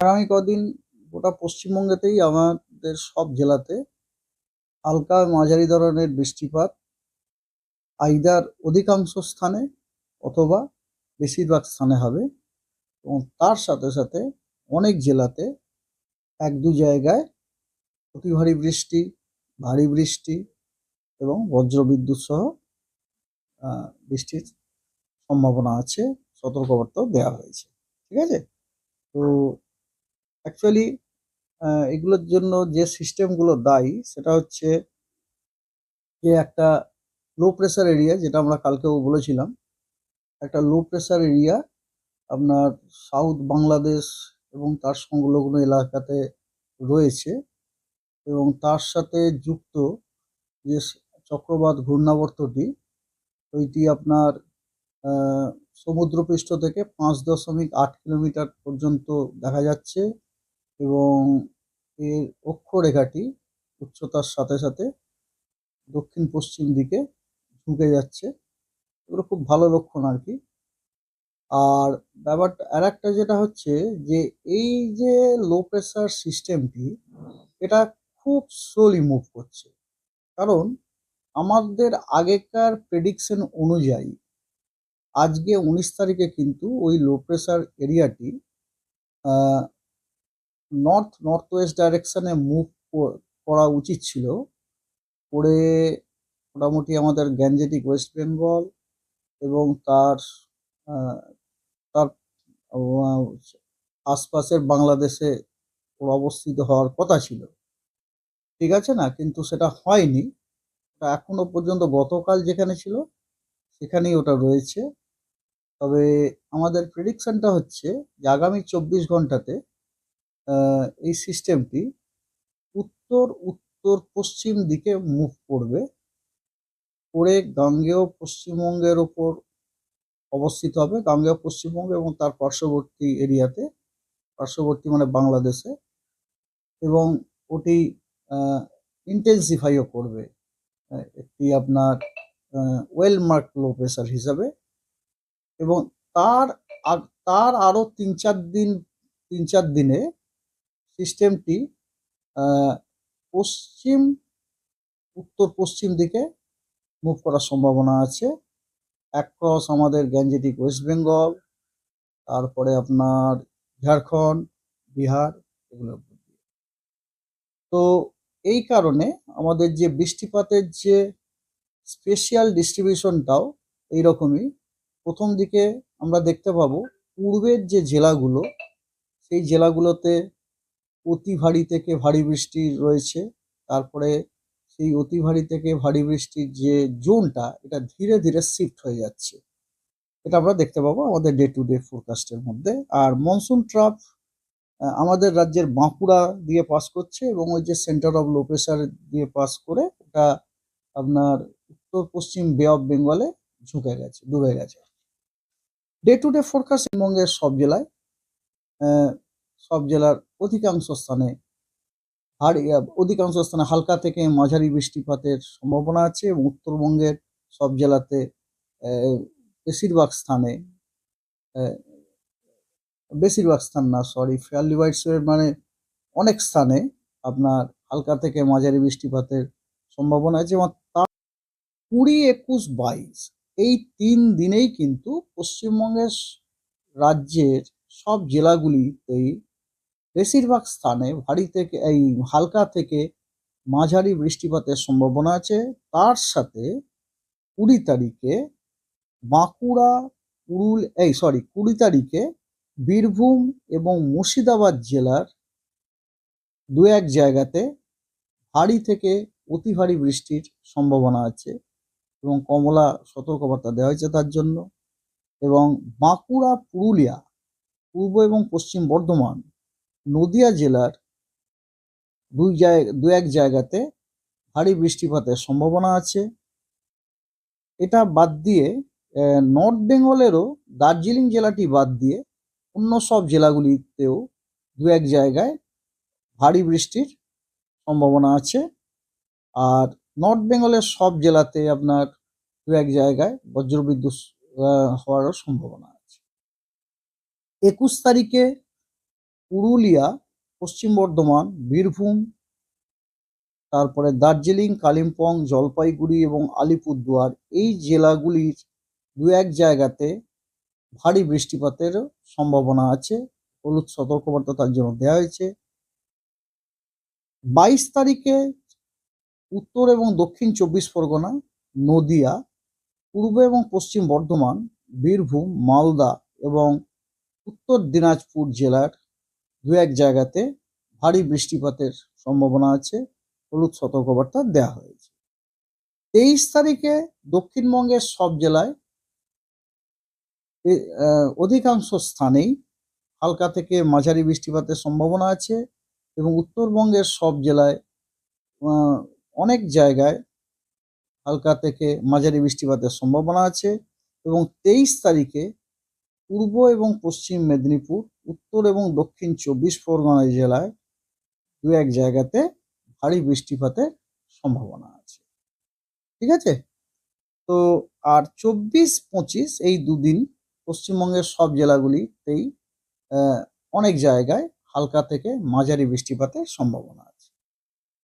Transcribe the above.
আগামী কদিন গোটা পশ্চিমবঙ্গেতেই আমাদের সব জেলাতে হালকা মাঝারি ধরনের বৃষ্টিপাত আইদার অধিকাংশ স্থানে অথবা বেশিরভাগ স্থানে হবে এবং তার সাথে সাথে অনেক জেলাতে এক দু জায়গায় অতি ভারী বৃষ্টি ভারী বৃষ্টি এবং বজ্রবিদ্যুৎ সহ বৃষ্টির সম্ভাবনা আছে, সতর্কবার্তাও দেওয়া হয়েছে। ঠিক আছে? তো অ্যাকচুয়ালি এগুলোর জন্য যে সিস্টেমগুলো দায়ী, সেটা হচ্ছে যে একটা লো প্রেসার এরিয়া যেটা আমরা কালকেও বলেছিলাম। একটা লো প্রেসার এরিয়া আপনার সাউথ বাংলাদেশ এবং তার সংলগ্ন এলাকাতে রয়েছে এবং তার সাথে যুক্ত যে চক্রবাত ঘূর্ণাবর্তটি, ওইটি আপনার সমুদ্রপৃষ্ঠ থেকে পাঁচ দশমিক আট কিলোমিটার পর্যন্ত দেখা যাচ্ছে। এবং এর অক্ষরেখাটি উচ্চতার সাথে সাথে দক্ষিণ পশ্চিম দিকে ঝুঁকে যাচ্ছে। এগুলো খুব ভালো লক্ষণ আর কি। আর ব্যাপারটা, আর একটা যেটা হচ্ছে যে, এই যে লো প্রেশার সিস্টেমটি এটা খুব স্লোলি মুভ করছে। কারণ আমাদের আগেকার প্রেডিকশন অনুযায়ী, আজকে উনিশ তারিখে কিন্তু ওই লো প্রেশার এরিয়াটি নর্থ নর্থ ওয়েস্ট ডাইরেকশনে মুভ করা উচিত ছিল। করে মোটামুটি আমাদের গ্যাঞ্জেটিক ওয়েস্ট বেঙ্গল এবং তার তার আশপাশের বাংলাদেশে অবস্থিত হওয়ার কথা ছিল। ঠিক আছে না? কিন্তু সেটা হয়নি। এখনও পর্যন্ত গতকাল যেখানে ছিল, সেখানেই ওটা রয়েছে। তবে আমাদের প্রেডিকশনটা হচ্ছে যে আগামী চব্বিশ ঘন্টাতে এই সিস্টেমটি উত্তর উত্তর, পশ্চিম দিকে মুভ করবে। করে গাঙ্গেয় পশ্চিমবঙ্গের ওপর অবস্থিত হবে। গাঙ্গেয় পশ্চিমবঙ্গ এবং তার পার্শ্ববর্তী এরিয়াতে পার্শ্ববর্তী মানে বাংলাদেশে। এবং ওটি ইন্টেন্সিফাইও করবে। একটি আপনার ওয়েল মার্ক লো প্রেসার হিসাবে। এবং তার তার আরও তিন চার দিন, তিন চার দিনে সিস্টেমটি পশ্চিম, উত্তর পশ্চিম দিকে মুভ করার সম্ভাবনা আছে। অ্যাক্রস আমাদের গ্যাঞ্জেটিক ওয়েস্ট বেঙ্গল তারপরে আপনার ঝাড়খণ্ড বিহার এগুলো তো এই কারণে আমাদের যে বৃষ্টিপাতের যে স্পেশাল ডিস্ট্রিবিউশনটাও এইরকমই। প্রথম দিকে আমরা দেখতে পাবো, পূর্বের যে জেলাগুলো, সেই জেলাগুলোতে অতি ভারী থেকে ভারী বৃষ্টি রয়েছে। তারপরে সেই অতি ভারী থেকে ভারী বৃষ্টির যে জোনটা, এটা ধীরে ধীরে শিফট হয়ে যাচ্ছে। এটা আমরা দেখতে পাবো আমাদের ডে টু ডে ফোরকাস্টের মধ্যে। আর মনসুন ট্রাফ আমাদের রাজ্যের বাঁকুড়া দিয়ে পাস করছে এবং ওই যে সেন্টার অফ লো প্রেসার দিয়ে পাস করে ওটা আপনার উত্তর, পশ্চিম বে অফ বেঙ্গলে ঝুঁকে গেছে, ডুবে গেছে। ডে টু ডে ফোরকাস্ট পশ্চিমবঙ্গের সব জেলায় সব জেলার অধিকাংশ স্থানে আহ, অধিকাংশ স্থানে হালকা থেকে মাঝারি বৃষ্টিপাতের সম্ভাবনা আছে এবং উত্তরবঙ্গের সব জেলাতে বেশিরভাগ স্থানে বেশিরভাগ স্থান না সরি ফেয়ারলি হোয়াইটসের মানে অনেক স্থানে আপনার হালকা থেকে মাঝারি বৃষ্টিপাতের সম্ভাবনা আছে এবং তার কুড়ি একুশ বাইশ এই তিন দিনেই কিন্তু পশ্চিমবঙ্গের রাজ্যের সব জেলাগুলিতেই বেশিরভাগ স্থানে ভারী থেকে, এই হালকা থেকে মাঝারি বৃষ্টিপাতের সম্ভাবনা আছে। তার সাথে কুড়ি তারিখে বাঁকুড়া, পুরুল, এই সরি কুড়ি তারিখে বীরভূম এবং মুর্শিদাবাদ জেলার দু এক জায়গাতে ভারী থেকে অতি ভারী বৃষ্টির সম্ভাবনা আছে এবং কমলা সতর্কবার্তা দেওয়া হয়েছে তার জন্য। এবং বাঁকুড়া, পুরুলিয়া, পূর্ব এবং পশ্চিম বর্ধমান নদিয়া জেলার দুই জায়গা দু এক জায়গাতে ভারী বৃষ্টিপাতের সম্ভাবনা আছে। এটা বাদ দিয়ে নর্থ বেঙ্গলেরও দার্জিলিং জেলাটি বাদ দিয়ে অন্য সব জেলাগুলিতেও দু এক জায়গায় ভারী বৃষ্টির সম্ভাবনা আছে। আর নর্থ বেঙ্গলের সব জেলাতে আপনার দু এক জায়গায় বজ্রবিদ্যুৎ হওয়ারও সম্ভাবনা আছে। একুশ তারিখে পুরুলিয়া, পশ্চিম বর্ধমান, বীরভূম, তারপরে দার্জিলিং, কালিম্পং, জলপাইগুড়ি এবং আলিপুরদুয়ার এই জেলাগুলির দু এক জায়গাতে ভারী বৃষ্টিপাতের সম্ভাবনা আছে। হলুদ সতর্কবার্তা তার জন্য দেওয়া হয়েছে। বাইশ তারিখে উত্তর এবং দক্ষিণ চব্বিশ পরগনা, নদিয়া, পূর্ব এবং পশ্চিম বর্ধমান, বীরভূম, মালদা এবং উত্তর দিনাজপুর জেলার দু এক জায়গাতে ভারী বৃষ্টিপাতের সম্ভাবনা আছে, হলুদ সতর্কবার্তা দেওয়া হয়েছে। তেইশ তারিখে দক্ষিণবঙ্গের সব জেলায় অধিকাংশ স্থানেই হালকা থেকে মাঝারি বৃষ্টিপাতের সম্ভাবনা আছে এবং উত্তরবঙ্গের সব জেলায় অনেক জায়গায় হালকা থেকে মাঝারি বৃষ্টিপাতের সম্ভাবনা আছে এবং তেইশ তারিখে পূর্ব এবং পশ্চিম মেদিনীপুর উত্তর এবং দক্ষিণ চব্বিশ পরগনা জেলায় দু এক জায়গাতে ভারী বৃষ্টিপাতের সম্ভাবনা আছে। ঠিক আছে? তো আর চব্বিশ পঁচিশ এই দুদিন পশ্চিমবঙ্গের সব জেলাগুলিতেই অনেক জায়গায় হালকা থেকে মাঝারি বৃষ্টিপাতের সম্ভাবনা আছে।